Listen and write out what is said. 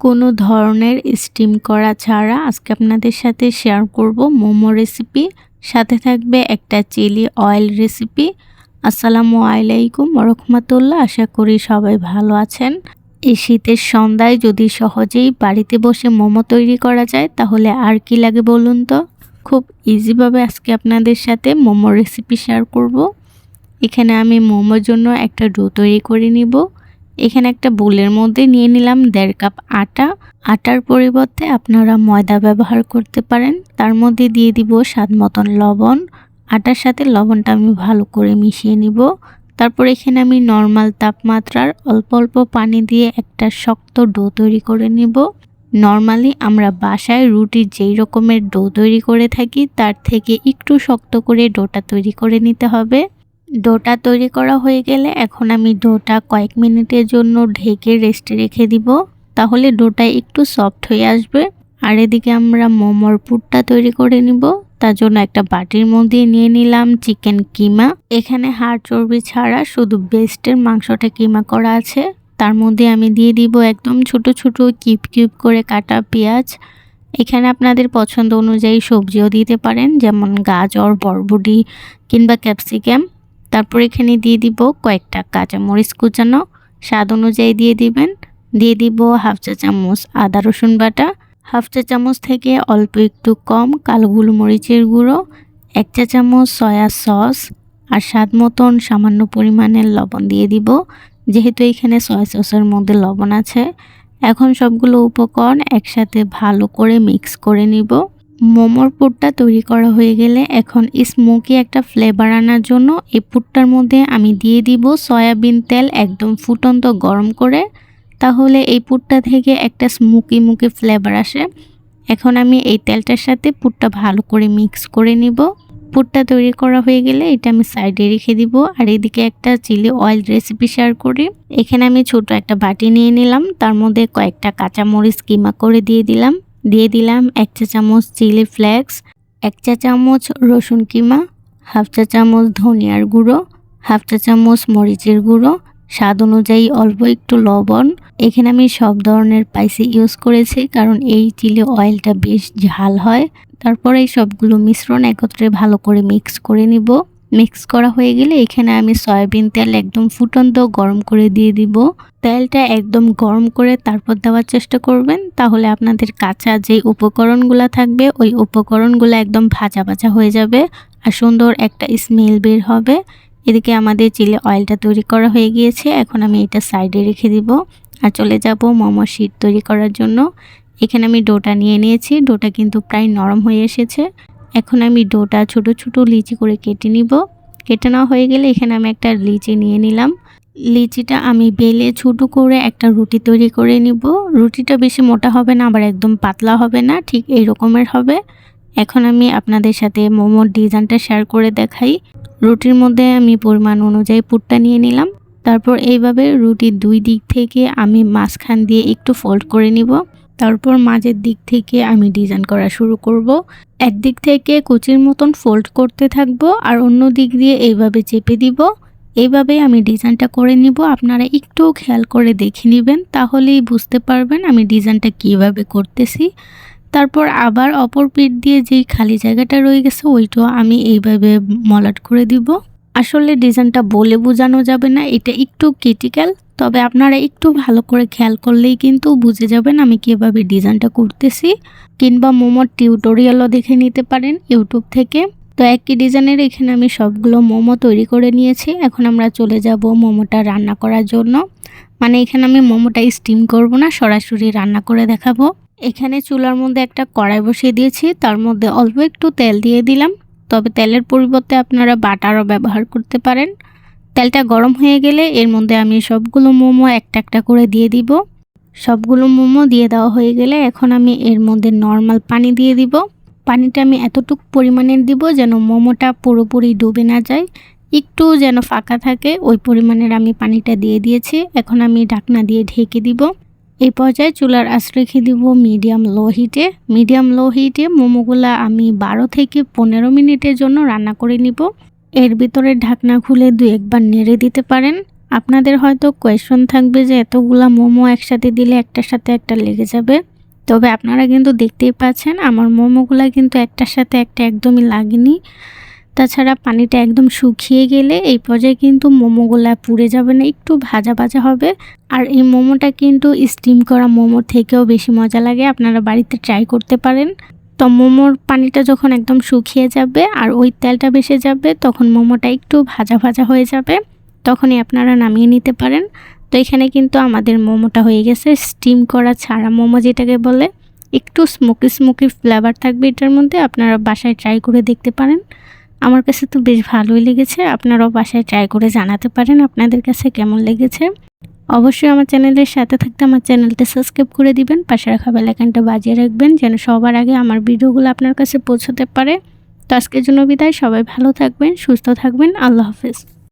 কোনো ধরনের স্টিম করা ছাড়া আজকে আপনাদের সাথে শেয়ার করব মোমো রেসিপি সাথে থাকবে একটা চিলি অয়েল রেসিপি আসসালামু আলাইকুম রহমতুল্লাহ আশা করি সবাই ভালো আছেন। এই শীতের সন্ধ্যায় যদি সহজেই বাড়িতে বসে মোমো তৈরি করা যায়, তাহলে আর কি লাগে বলুন তো? খুব ইজিভাবে আজকে আপনাদের সাথে মোমো রেসিপি শেয়ার করব। এখানে আমি মোমোর জন্য একটা ডো তৈরি করে নিব। এখানে একটা বোলের মধ্যে নিয়ে নিলাম দেড় কাপ আটা। আটার পরিবর্তে আপনারা ময়দা ব্যবহার করতে পারেন। তার মধ্যে দিয়ে দিব স্বাদ মতন লবণ। আটার সাথে লবণটা আমি ভালো করে মিশিয়ে নিব। তারপর এখানে আমি নর্মাল তাপমাত্রার অল্প অল্প পানি দিয়ে একটা শক্ত ডো তৈরি করে নিব। নর্মালি আমরা বাসায় রুটির যেই রকমের ডো তৈরি করে থাকি, তার থেকে একটু শক্ত করে ডোটা তৈরি করে নিতে হবে। ডোটা তৈরি করা হয়ে গেলে এখন আমি ডোটা কয়েক মিনিটের জন্য ঢেকে রেস্টে রেখে দিব। তাহলে ডোটা একটু সফট হয়ে আসবে। আর এদিকে আমরা মোমোর পুরটা তৈরি করে নিব। তার জন্য একটা বাটির মধ্যে নিয়ে নিলাম চিকেন কিমা। এখানে হাড় চর্বি ছাড়া শুধু বেস্টের মাংসটা কিমা করা আছে। তার মধ্যে আমি দিয়ে দিব একদম ছোট ছোট কিউব কিউব করে কাটা পেঁয়াজ। এখানে আপনাদের পছন্দ অনুযায়ী সবজিও দিতে পারেন, যেমন গাজর, বরবটি কিংবা ক্যাপসিকাম তারপর এখানে দিয়ে দিব কয়েকটা কাঁচামরিচ কুচানো। স্বাদ অনুযায়ী দিয়ে দিবেন। দিয়ে দিব হাফ চা চামচ আদা রসুন বাটা। হাফ চা চামচ থেকে অল্প একটু কম কালো গোলমরিচের গুঁড়ো। এক চা চামচ সয়া সস। আর স্বাদ মতন সামান্য পরিমাণের লবণ দিয়ে দিব। যেহেতু এখানে সয়া সসের মধ্যে লবণ আছে। এখন সবগুলো উপকরণ একসাথে ভালো করে মিক্স করে নিব। মোমোর পুরটা তৈরি করা হয়ে গেলে এখন স্মোকি একটা ফ্লেভার আনার জন্য এই পুরটার মধ্যে আমি দিয়ে দিব সয়াবিন তেল একদম ফুটন্ত গরম করে। তাহলে এই পুরটা থেকে একটা স্মোকি মুকি ফ্লেভার আসে। এখন আমি এই তেলটার সাথে পুরটা ভালো করে মিক্স করে নিব। পুরটা তৈরি করা হয়ে গেলে এটা আমি সাইডে রেখে দিব আর এদিকে একটা চিলি অয়েল রেসিপি শেয়ার করি। এখানে আমি ছোট একটা বাটি নিয়ে নিলাম, তার মধ্যে কয়েকটা কাঁচামরিচ কিমা করে দিয়ে দিলাম। দিয়ে দিলাম এক চা চামচ চিলি ফ্লেক্স, এক চা চামচ রসুন কিমা, হাফ চা চামচ ধনিয়ার গুঁড়ো, হাফ চা চামচ মরিচের গুঁড়ো। স্বাদ অনুযায়ী অল্প একটু লবণ। এখানে আমি সব ধরনের স্পাইসি ইউজ করেছি কারণ এই চিলি অয়েলটা বেশ ঝাল হয়। তারপরে এই সবগুলো মিশ্রণ একত্রে ভালো করে মিক্স করে নিব। মিক্স করা হয়ে গেলে এখানে আমি সয়াবিন তেল একদম ফুটন্ত গরম করে দিয়ে দিব। তেলটা একদম গরম করে তারপর দেওয়ার চেষ্টা করবেন, তাহলে আপনাদের কাঁচা যে উপকরণগুলো থাকবে, ওই উপকরণগুলো একদম ভাজা ভাজা হয়ে যাবে আর সুন্দর একটা স্মেল বের হবে। এদিকে আমাদের চিলি অয়েলটা তৈরি করা হয়ে গিয়েছে, এখন আমি এটা সাইডে রেখে দিব। আর চলে যাব মোমো শিট তৈরি করার জন্য। এখানে আমি ডোটা নিয়ে নিয়েছি, ডোটা কিন্তু প্রায় নরম হয়ে এসেছে। এখন আমি ডোটা ছোট ছোট লিচি করে কেটে নিব। কেটে নেওয়া হয়ে গেলে এখানে আমি একটা লিচি নিয়ে নিলাম। লিচিটা আমি বেলে ছোটো করে একটা রুটি তৈরি করে নিব। রুটিটা বেশি মোটা হবে না, আবার একদম পাতলা হবে না, ঠিক এই রকমের হবে। এখন আমি আপনাদের সাথে মোমোর ডিজাইনটা শেয়ার করে দেখাই। রুটির মধ্যে আমি পরিমাণ অনুযায়ী পুরটা নিয়ে নিলাম। তারপর এইভাবে রুটির দুই দিক থেকে আমি মাঝখান দিয়ে একটু ফোল্ড করে নিব। তারপর মাঝের দিক থেকে আমি ডিজাইন করা শুরু করব। একদিক থেকে কুচির মতন ফোল্ড করতে থাকব আর অন্য দিক দিয়ে এইভাবে চেপে দিব। এইভাবে আমি ডিজাইনটা করে নিব। আপনারা একটু খেয়াল করে দেখে নেবেন, তাহলেই বুঝতে পারবেন আমি ডিজাইনটা কীভাবে করতেছি। তারপর আবার অপর পিঠ দিয়ে যেই খালি জায়গাটা রয়ে গেছে, ওইটাও আমি এইভাবে মলাট করে দিব। আসলে ডিজাইনটা বলে বোঝানো যাবে না, এটা একটু ক্রিটিক্যাল তবে আপনারা একটু ভালো করে খেয়াল করলেই কিন্তু বুঝে যাবেন আমি কীভাবে ডিজাইনটা করতেছি, কিংবা মোমোর টিউটোরিয়ালও দেখে নিতে পারেন ইউটিউব থেকে। তো একই ডিজাইনের এখানে আমি সবগুলো মোমো তৈরি করে নিয়েছি, এখন আমরা চলে যাব মোমোটা রান্না করার জন্য। মানে এখানে আমি মোমোটা স্টিম করব না, সরাসরি রান্না করে দেখাবো। এখানে চুলার মধ্যে একটা কড়াই বসিয়ে দিয়েছি, তার মধ্যে অল্প একটু তেল দিয়ে দিলাম। তবে তেলের পরিবর্তে আপনারা বাটারও ব্যবহার করতে পারেন। তেলটা গরম হয়ে গেলে এর মধ্যে আমি সবগুলো মোমো একটা একটা করে দিয়ে দিব। সবগুলো মোমো দিয়ে দেওয়া হয়ে গেলে এখন আমি এর মধ্যে নর্মাল পানি দিয়ে দিব। পানিটা আমি এতটুক পরিমাণের দিব যেন মোমোটা পুরোপুরি ডুবে না যায়। একটু যেন ফাঁকা থাকে, ওই পরিমাণের আমি পানিটা দিয়ে দিয়েছি। এখন আমি ঢাকনা দিয়ে ঢেকে দিব। এই পর্যায়ে চুলার আঁচ রেখে দিব মিডিয়াম লো হিটে। মিডিয়াম লো হিটে মোমোগুলা আমি বারো থেকে পনেরো মিনিটের জন্য রান্না করে নিব। এর ভিতরে ঢাকনা খুলে দু একবার নেড়ে দিতে পারেন। আপনাদের হয়তো কোয়েশন থাকবে যে এতগুলা মোমো একসাথে দিলে একটার সাথে একটা লেগে যাবে। তবে আপনারা কিন্তু দেখতেই পাচ্ছেন আমার মোমোগুলা কিন্তু একটার সাথে একটা একদমই লাগেনি। তাছাড়া পানিটা একদম শুকিয়ে গেলে এই পর্যায়ে কিন্তু মোমোগুলা পুড়ে যাবে না, একটু ভাজা ভাজা হবে। আর এই মোমোটা কিন্তু স্টিম করা মোমোর থেকেও বেশি মজা লাগে, আপনারা বাড়িতে ট্রাই করতে পারেন। তো মোমোর পানিটা যখন একদম শুকিয়ে যাবে আর ওই তেলটা বেসে যাবে, তখন মোমোটা একটু ভাজা ভাজা হয়ে যাবে। তখনই আপনারা নামিয়ে নিতে পারেন। তো এখানে কিন্তু আমাদের মোমোটা হয়ে গেছে। স্টিম করা ছাড়া মোমো যেটাকে বলে, একটু স্মোকি স্মোকি ফ্লেভার থাকবে এটার মধ্যে। আপনারা বাসায় ট্রাই করে দেখতে পারেন। আমার কাছে তো বেশ ভালোই লেগেছে। আপনারাও বাসায় ট্রাই করে জানাতে পারেন আপনাদের কাছে কেমন লেগেছে। অবশ্যই আমার চ্যানেলের সাথে থাকতে আমার চ্যানেলটা সাবস্ক্রাইব করে দিবেন, পাশে রাখা বেলাকানটা বাজিয়ে রাখবেন, যেন সবার আগে আমার ভিডিওগুলো আপনার কাছে পৌঁছতে পারে। তো আজকের জন্য বিদায়, সবাই ভালো থাকবেন, সুস্থ থাকবেন, আল্লাহ হাফেজ।